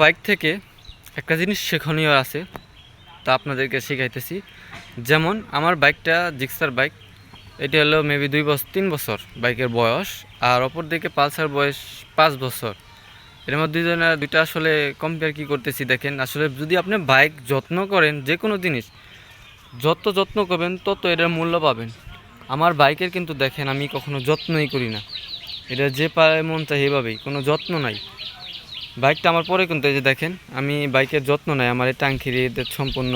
Bike থেকে একটা জিনিস শেখনীয় আছে, তা আপনাদেরকে শেখাইতেছি। যেমন আমার বাইকটা জিক্সার বাইক, এটা হলো মেবি দুই বছর, তিন বছর বাইকের বয়স, আর অপর দিকে পালসার বয়স পাঁচ বছর। এর মধ্যে দুজনের দুইটা আসলে কম্পেয়ার কি করতেছি দেখেন, আসলে যদি আপনি বাইক যত্ন করেন যে কোনো জিনিস, যত যত্ন করবেন তত এটার মূল্য পাবেন। আমার বাইকের কিন্তু দেখেন আমি কখনো যত্নই করি না। এটা যে পায় মন চাই এভাবেই কোনো যত্ন নাই। বাইকটা আমার পরে কিন্তু এই যে দেখেন, আমি বাইকের যত্ন নাই, আমার এই টাঙ্কির সম্পূর্ণ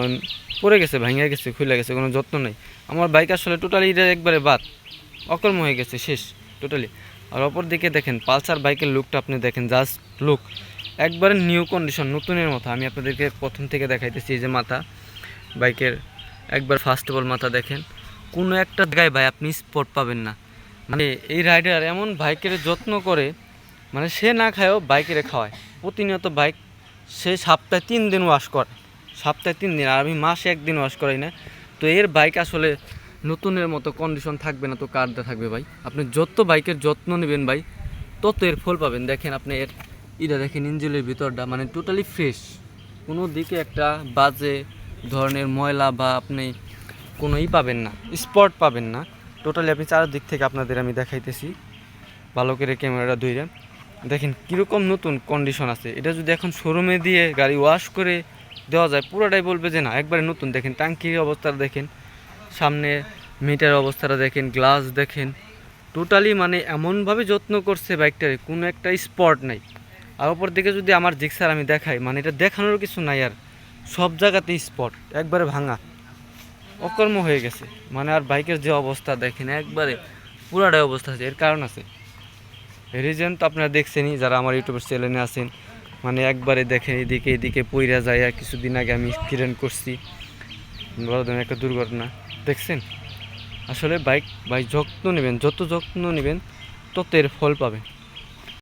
পড়ে গেছে, ভেঙে গেছে, খুলে গেছে, কোনো যত্ন নাই। আমার বাইক আসলে টোটালি একবারে বাদ, অকর্ম হয়ে গেছে, শেষ টোটালি আর অপর দিকে দেখেন, পালসার বাইকের লুকটা আপনি দেখেন জাস্ট লুক একবারে নিউ কন্ডিশন নতুনের মতো। আমি আপনাদেরকে প্রথম থেকে দেখাইতেছি এই যে মাথা, বাইকের একবার ফার্স্ট অল মাথা দেখেন। কোনো একটা জায়গায় ভাই আপনি স্পট পাবেন না। মানে এই রাইডার এমন বাইকের যত্ন করে মানে সে না খায়ও বাইকের খাওয়ায়। প্রতিনিয়ত বাইক সে সপ্তাহে তিন দিন ওয়াশ করে। সপ্তাহে তিন দিন, আর আমি মাসে একদিন ওয়াশ করাই না। তো এর বাইক আসলে নতুনের মতো কন্ডিশন থাকবে না তো কারটা থাকবে ভাই? আপনি যত বাইকের যত্ন নেবেন ভাই, তত এর ফল পাবেন। দেখেন আপনি এর ইটা দেখেন ইঞ্জিনের ভিতরটা মানে টোটালি ফ্রেশ কোনো দিকে একটা বাজে ধরনের ময়লা বা আপনি কোনো ই পাবেন না স্পট পাবেন না। টোটালি আপনি চারদিক থেকে আপনাদের আমি দেখাইতেছি। ভালো করে ক্যামেরাটা ধুইরে দেখেন কীরকম নতুন কন্ডিশন আছে। এটা যদি এখন শোরুমে দিয়ে গাড়ি ওয়াশ করে দেওয়া যায়, পুরোটাই বলবে যে না, একবারে নতুন। দেখেন ট্যাঙ্কির অবস্থাটা দেখেন, সামনে মিটার অবস্থাটা দেখেন গ্লাস দেখেন। টোটালি মানে এমনভাবে যত্ন করছে বাইকটার কোনো একটা স্পট নাই। আর ওপর দিকে যদি আমার জিক্সার আমি দেখাই মানে এটা দেখানোর কিছু নাই আর, সব জায়গাতেই স্পট একবারে ভাঙা। অকর্ম হয়ে গেছে। মানে আর বাইকের যে অবস্থা দেখেন, একবারে পুরাটাই অবস্থা আছে। এর কারণ আছে রিজন তো আপনারা দেখছেনই, যারা আমার ইউটিউবের চ্যানেলে আছেন মানে একবারে দেখেন এদিকে এদিকে পইরা যায় কিছুদিন আগে আমি অ্যাক্সিডেন্ট করছি। বড় ধরনের একটা দুর্ঘটনা, দেখছেন? আসলে বাইক বাইক যত্ন নেবেন, যত যত্ন নেবেন, তত এর ফল পাবেন।